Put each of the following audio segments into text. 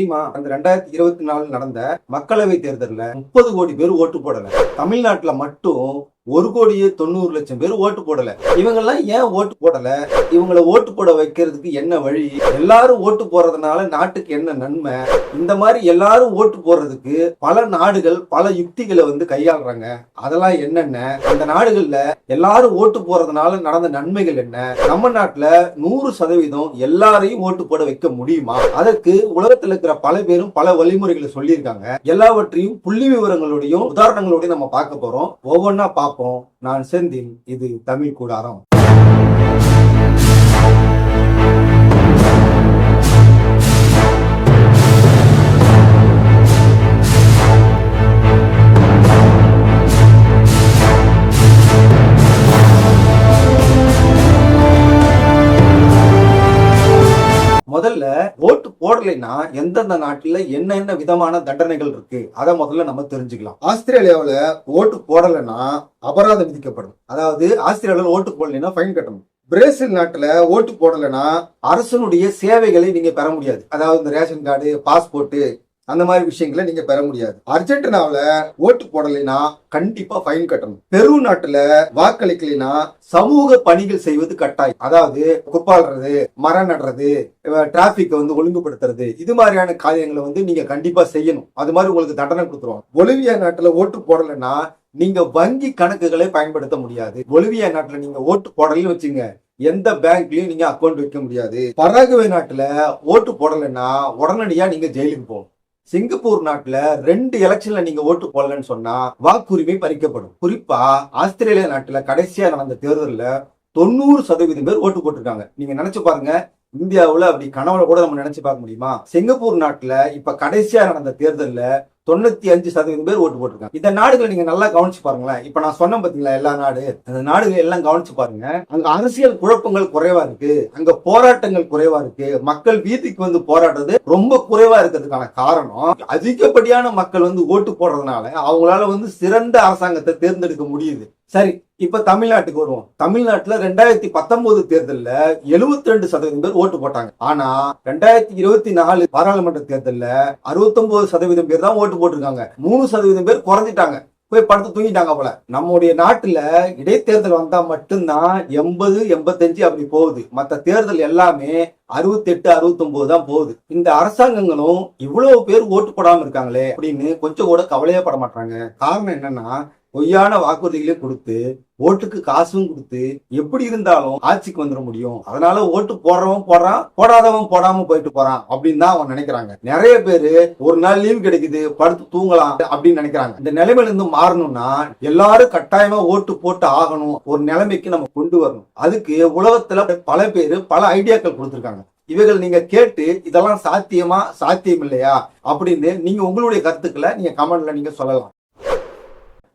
தெரியுமா? அந்த ரெண்டாயிரத்தி இருபத்தி நாலு நடந்த மக்களவை தேர்தலில் முப்பது கோடி பேர் ஓட்டு போடல. தமிழ்நாட்டில் மட்டும் ஒரு கோடியே தொண்ணூறு லட்சம் பேர் ஓட்டு போடல. இவங்கெல்லாம் ஏன் ஓட்டு போடல? இவங்களை ஓட்டு போட வைக்கிறதுக்கு என்ன வழி? எல்லாரும் ஓட்டு போடுறதுனால நாட்டுக்கு என்ன நன்மை? இந்த மாதிரி எல்லாரும் ஓட்டு போடுறதுக்கு பல நாடுகள் பல யுக்திகளை வந்து கையாளுறாங்க. அதெல்லாம் என்னென்ன? அந்த நாடுகள்ல எல்லாரும் ஓட்டு போறதுனால நடந்த நன்மைகள் என்ன? நம்ம நாட்டுல நூறு சதவீதம் எல்லாரையும் ஓட்டு போட வைக்க முடியுமா? அதற்கு உலகத்தில் இருக்கிற பல பேரும் பல வழிமுறைகளை சொல்லியிருக்காங்க. எல்லாவற்றையும் புள்ளி விவரங்களோடையும் உதாரணங்களோடையும் நம்ம பார்க்க போறோம். ஒவ்வொன்றா பார்ப்போம். நான் செந்தில் இது தமிழ் கூடாரம். முதல்ல ஓட்டு போடலைன்னா எந்தெந்த நாட்டில் என்னென்ன விதமான தண்டனைகள் இருக்கு? அதை முதல்ல நம்ம தெரிஞ்சுக்கலாம். ஆஸ்திரேலியாவில் ஓட்டு போடலைன்னா அபராதம் விதிக்கப்படும். அதாவது ஆஸ்திரேலியாவில் ஓட்டு போடலைன்னா ஃபைன் கட்டணும். பிரேசில் நாட்டில் ஓட்டு போடலைன்னா அரசனுடைய சேவைகளை நீங்கள் பெற முடியாது. அதாவது இந்த ரேஷன் கார்டு பாஸ்போர்ட்டு அந்த மாதிரி விஷயங்களை நீங்க பெற முடியாது. அர்ஜென்டினாவுல ஓட்டு போடலைன்னா கண்டிப்பா ஃபைன் கட்டணும். பெரு நாட்டுல வாக்களிக்கலைன்னா சமூக பணிகள் செய்வது கட்டாயம். அதாவது குப்பாடுறது மரம் நடுறது டிராபிக் வந்து ஒழுங்குபடுத்துறது இது மாதிரியான காரியங்களை வந்து நீங்க கண்டிப்பா செய்யணும். அது மாதிரி உங்களுக்கு தண்டனை கொடுத்துருவாங்க. ஒலிவியா நாட்டுல ஓட்டு போடலைன்னா நீங்க வங்கி கணக்குகளை பயன்படுத்த முடியாது. ஒலிவியா நாட்டுல நீங்க ஓட்டு போடலையும் வச்சுங்க எந்த பேங்க்லயும் நீங்க அக்கௌண்ட் வைக்க முடியாது. பராகுவே நாட்டுல ஓட்டு போடலைன்னா உடனடியா நீங்க ஜெயிலுக்கு போகணும். சிங்கப்பூர் நாட்டுல ரெண்டு எலெக்ஷன்ல நீங்க ஓட்டு போடலன்னு சொன்னா வாக்குரிமை பறிக்கப்படும். குறிப்பா ஆஸ்திரேலியா நாட்டுல கடைசியா நடந்த தேர்தலில் தொண்ணூறு சதவீதம் பேர் ஓட்டு போட்டிருக்காங்க. நீங்க நினைச்சு பாருங்க இந்தியாவில் அப்படி கனவுல கூட நம்ம நினைச்சு பார்க்க முடியுமா? சிங்கப்பூர் நாட்டுல இப்ப கடைசியா நடந்த தேர்தலில் தொண்ணூத்தி அஞ்சு சதவீதம் பேர் ஓட்டு போட்டிருக்காங்க. இந்த நாடுகளை நீங்க நல்லா கவனிச்சு பாருங்களேன். இப்ப நான் சொன்னேன் பாத்தீங்களா எல்லா நாடு அந்த நாடுகள் எல்லாம் கவனிச்சு பாருங்க. அங்க அரசியல் குழப்பங்கள் குறைவா இருக்கு. அங்க போராட்டங்கள் குறைவா இருக்கு. மக்கள் வீதிக்கு வந்து போராடுறது ரொம்ப குறைவா இருக்கிறதுக்கான காரணம் அதிகப்படியான மக்கள் வந்து ஓட்டு போடுறதுனால அவங்களால வந்து சிறந்த அரசாங்கத்தை தேர்ந்தெடுக்க முடியுது. சரி இப்ப தமிழ்நாட்டுக்கு வருவோம். தமிழ்நாட்டுல ரெண்டாயிரத்தி பத்தொன்பது தேர்தல்ல 72% ரெண்டு சதவீதம் பேர் ஓட்டு போட்டாங்க. ஆனா ரெண்டாயிரத்தி இருபத்தி நாலு பாராளுமன்ற தேர்தல்ல 69% சதவீதம் பேர் தான் ஓட்டு போட்டிருக்காங்க. மூணு சதவீதம் பேர் குறைஞ்சிட்டாங்க. போய் படுத்து தூங்கிட்டாங்க போல. நம்முடைய நாட்டுல இடைத்தேர்தல் வந்தா மட்டும்தான் எண்பது எண்பத்தஞ்சு அப்படி போகுது. மத்த தேர்தல் எல்லாமே அறுபத்தெட்டு அறுபத்தொன்பது தான் போகுது. இந்த அரசாங்கங்களும் இவ்வளவு பேர் ஓட்டு போடாம இருக்காங்களே அப்படின்னு கொஞ்சம் கூட கவலையே பட மாட்டாங்க. காரணம் என்னன்னா பொய்யான வாக்குறுதிகளை கொடுத்து ஓட்டுக்கு காசும் கொடுத்து எப்படி இருந்தாலும் ஆட்சிக்கு வந்துட முடியும். அதனால ஓட்டு போடுறவன் போடுறான் போடாதவன் போடாம போயிட்டு போறான் அப்படின்னு தான் அவன் நினைக்கிறாங்க. நிறைய பேரு ஒரு நாள் லீவ் கிடைக்குது படுத்து தூங்கலாம் அப்படின்னு நினைக்கிறாங்க. இந்த நிலைமையில இருந்து மாறணும்னா எல்லாரும் கட்டாயமா ஓட்டு போட்டு ஆகணும். ஒரு நிலைமைக்கு நம்ம கொண்டு வரணும். அதுக்கு உலகத்துல பல பேரு பல ஐடியாக்கள் கொடுத்துருக்காங்க. இவைகள் நீங்க கேட்டு இதெல்லாம் சாத்தியமா சாத்தியம் இல்லையா அப்படின்னு நீங்க உங்களுடைய கருத்துக்களை நீங்க கமெண்ட்ல நீங்க சொல்லலாம்.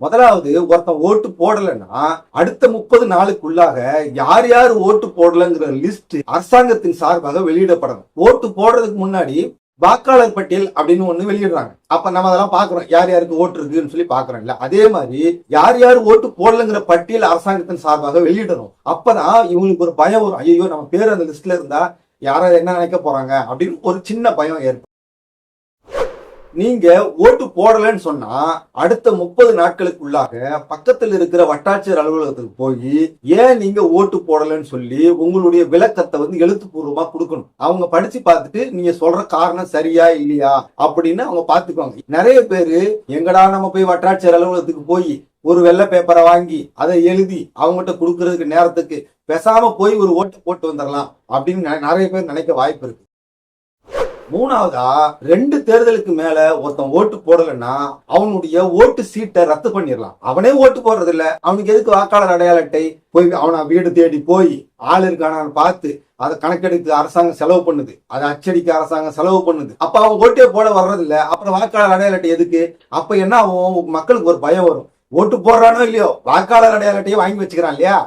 முதலாவது ஒருத்தன் ஓட்டு போடலைன்னா அடுத்த முப்பது நாளுக்குள்ளாக யார் யார் ஓட்டு போடலங்கிற லிஸ்ட் அரசாங்கத்தின் சார்பாக வெளியிடப்படணும். ஓட்டு போடுறதுக்கு முன்னாடி வாக்காளர் பட்டியல் அப்படின்னு ஒண்ணு வெளியிடுறாங்க. அப்ப நம்ம அதெல்லாம் பாக்குறோம் யார் யாருக்கு ஓட்டு இருக்குன்னு சொல்லி பாக்குறோம் இல்ல. அதே மாதிரி யார் யார் ஓட்டு போடலங்கிற பட்டியல் அரசாங்கத்தின் சார்பாக வெளியிடணும். அப்பதான் இவங்களுக்கு ஒரு பயம் வரும். ஐயோ நம்ம பேர் அந்த லிஸ்ட்ல இருந்தா யாராவது என்ன நினைக்க போறாங்க அப்படின்னு ஒரு சின்ன பயம் ஏற்படும். நீங்க ஓட்டு போடலன்னு சொன்னா அடுத்த முப்பது நாட்களுக்குள்ளாக பக்கத்தில் இருக்கிற வட்டாட்சியர் அலுவலகத்துக்கு போய் ஏன் நீங்க ஓட்டு போடலன்னு சொல்லி உங்களுடைய விளக்கத்தை வந்து எழுத்துப்பூர்வமா கொடுக்கணும். அவங்க படிச்சு பார்த்துட்டு நீங்க சொல்ற காரணம் சரியா இல்லையா அப்படின்னு அவங்க பாத்துக்குவாங்க நிறைய பேரு எங்கடா நம்ம போய் வட்டாட்சியர் அலுவலகத்துக்கு போய் ஒரு வெள்ளை பேப்பரை வாங்கி அதை எழுதி அவங்ககிட்ட கொடுக்கறதுக்கு நேரத்துக்கு பேசாம போய் ஒரு ஓட்டு போட்டு வந்துடலாம் அப்படின்னு நிறைய பேர் நினைக்க வாய்ப்பு இருக்கு. மூணாவதா ரெண்டு தேர்தலுக்கு மேல ஒருத்தன் ஓட்டு போடலைன்னா அவனுடைய ஓட்டு சீட்டை ரத்து பண்ணிடலாம். அவனே ஓட்டு போடுறது இல்ல அவனுக்கு எதுக்கு வாக்காளர் அடையாள அட்டை போய் அவனை வீடு தேடி போய் ஆள் இருக்கானான்னு பார்த்து அதை கணக்கெடுத்து அரசாங்கம் செலவு பண்ணுது. அதை அச்சடிக்க அரசாங்கம் செலவு பண்ணுது. அப்ப அவன் ஓட்டே போட வர்றது இல்ல அப்புறம் வாக்காளர் அடையாள அட்டை எதுக்கு? அப்ப என்ன ஆகும்? மக்களுக்கு ஒரு பயம் வரும். ஓட்டு போடுறானோ இல்லையோ? வாக்காளர் அடையாள அட்டையை வாங்கி வச்சுக்கிறான் இல்லையா?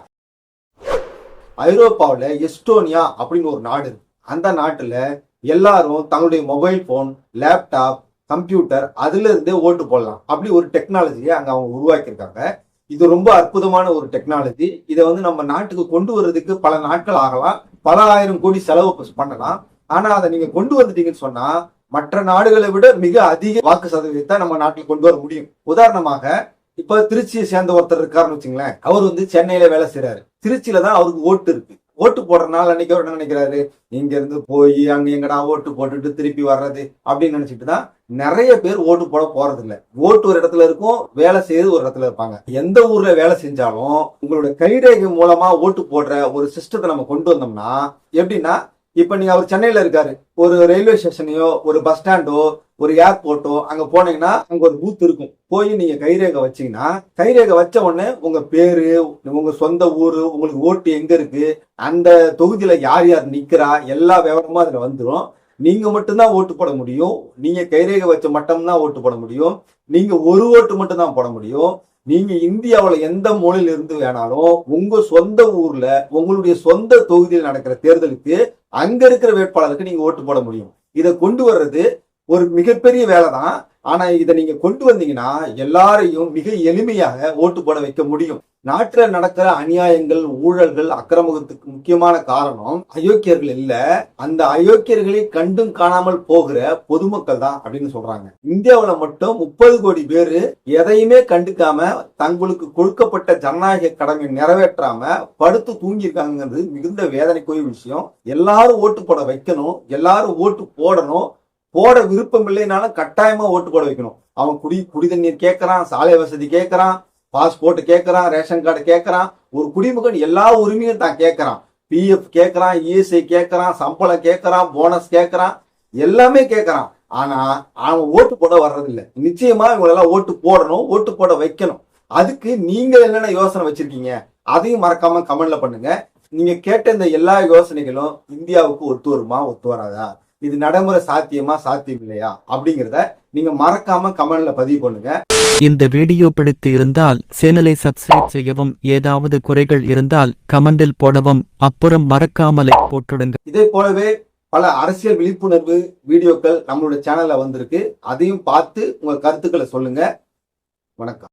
ஐரோப்பாவுல எஸ்டோனியா அப்படின்னு ஒரு நாடு இருக்கு. அந்த நாட்டுல எல்லாரும் தங்களுடைய மொபைல் போன் லேப்டாப் கம்ப்யூட்டர் அதுல இருந்தே ஓட்டு போடலாம். அப்படி ஒரு டெக்னாலஜியை அங்க அவங்க உருவாக்கியிருக்காங்க. இது ரொம்ப அற்புதமான ஒரு டெக்னாலஜி இதை வந்து நம்ம நாட்டுக்கு கொண்டு வர்றதுக்கு பல நாட்கள் ஆகலாம். பல ஆயிரம் கோடி செலவு பண்ணலாம். ஆனா அதை நீங்க கொண்டு வந்துட்டீங்கன்னு சொன்னா மற்ற நாடுகளை விட மிக அதிக வாக்கு சதவீதத்தை நம்ம நாட்டில் கொண்டு வர முடியும். உதாரணமாக இப்ப திருச்சியை சேர்ந்த ஒருத்தர் இருக்காருன்னு வச்சுங்களேன். அவர் வந்து சென்னையில வேலை செய்யறாரு திருச்சியில தான் அவருக்கு ஓட்டு இருக்கு. ஓட்டு போடுறதுனால அன்னைக்கு அவர் நினைக்கிறாரு? இங்க இருந்து போய் அங்க எங்கடா ஓட்டு போட்டுட்டு திருப்பி வர்றது அப்படின்னு நினைச்சிட்டு தான் நிறைய பேர் ஓட்டு போட போறது இல்ல ஓட்டு ஒரு இடத்துல இருக்கும் வேலை செய்யறது ஒரு இடத்துல இருப்பாங்க. எந்த ஊர்ல வேலை செஞ்சாலும் உங்களோட கைரேகை மூலமா ஓட்டு போடுற ஒரு சிஸ்டத்தை நம்ம கொண்டு வந்தோம்னா எப்படின்னா இப்ப நீங்க அவர் சென்னையில இருக்காரு. ஒரு ரயில்வே ஸ்டேஷனையோ ஒரு பஸ் ஸ்டாண்டோ ஒரு ஏர்போர்ட்டோ அங்க போனீங்கன்னா அங்க ஒரு பூத் இருக்கும். போய் நீங்க கைரேகை வச்சீங்கன்னா கைரேகை வச்ச உடனே உங்க பேரு உங்க சொந்த ஊரு உங்களுக்கு ஓட்டு எங்க இருக்கு அந்த தொகுதியில யார் யார் நிக்கிறா எல்லா விவரமும் அதுல வந்துடும் நீங்க மட்டும்தான் ஓட்டு போட முடியும். நீங்க கைரேகை வச்ச மட்டும்தான் ஓட்டு போட முடியும். நீங்க ஒரு ஓட்டு மட்டும் தான் போட முடியும். நீங்க இந்தியாவில் எந்த மூலையில இருந்து வேணாலும் உங்க சொந்த ஊர்ல உங்களுடைய சொந்த தொகுதியில் நடக்கிற தேர்தலுக்கு அங்க இருக்கிற வேட்பாளருக்கு நீங்க ஓட்டு போட முடியும். இதை கொண்டு வர்றது ஒரு மிகப்பெரிய வேலை தான் ஆனா இதை நீங்க கொண்டு வந்தீங்கன்னா எல்லாரையும் மிக எளிமையாக ஓட்டு போட வைக்க முடியும். நாட்டுல நடக்கிற அநியாயங்கள் ஊழல்கள் அக்கிரமத்துக்கு முக்கியமான காரணம் அயோக்கியர்கள் இல்ல. அந்த அயோக்கியர்களை கண்டும் காணாமல் போகிற பொதுமக்கள் தான் அப்படின்னு சொல்றாங்க. இந்தியாவில் மட்டும் முப்பது கோடி பேரு எதையுமே கண்டுக்காம தங்களுக்கு கொடுக்கப்பட்ட ஜனநாயக கடமை நிறைவேற்றாம படுத்து தூங்கியிருக்காங்கிறது மிகுந்த வேதனைக்குரிய விஷயம். எல்லாரும் ஓட்டு போட வைக்கணும் எல்லாரும் ஓட்டு போடணும் போட விருப்பம் இல்லைனாலும் கட்டாயமா ஓட்டு போட வைக்கணும். அவன் குடி குடி தண்ணீர் கேட்கறான் சாலை வசதி கேட்கறான் பாஸ்போர்ட் கேட்கறான் ரேஷன் கார்டு கேட்கறான் ஒரு குடிமகன் எல்லா உரிமையும் தான் கேட்கறான் பிஎஃப் கேட்கறான் இஎஸ்ஐ கேட்கறான் சம்பளம் கேட்கறான் போனஸ் கேட்கறான் எல்லாமே கேட்கறான் ஆனா அவன் ஓட்டு போட வர்றதில்லை. நிச்சயமா இவங்களெல்லாம் ஓட்டு போடணும் ஓட்டு போட வைக்கணும். அதுக்கு நீங்க என்னென்ன யோசனை வச்சிருக்கீங்க? அதையும் மறக்காம கமெண்ட்ல பண்ணுங்க. நீங்க கேட்ட இந்த எல்லா யோசனைகளும் இந்தியாவுக்கு ஒத்து வருமா ஒத்து வராதா? இது நடைமுறை சாத்தியமா சாத்தியம் இல்லையா அப்படிங்கிறத நீங்க மறக்காம கமெண்ட்ல பதிவு பண்ணுங்க. இந்த வீடியோ பிடித்து இருந்தால் சேனலை சப்ஸ்கிரைப் செய்யவும் ஏதாவது குறைகள் இருந்தால் கமெண்டில் போடவும் அப்புறம் மறக்காமலை போட்டுடுங்க. இதே போலவே பல அரசியல் விழிப்புணர்வு வீடியோக்கள் நம்மளுடைய சேனல்ல வந்திருக்கு. அதையும் பார்த்து உங்க கருத்துக்களை சொல்லுங்க. வணக்கம்.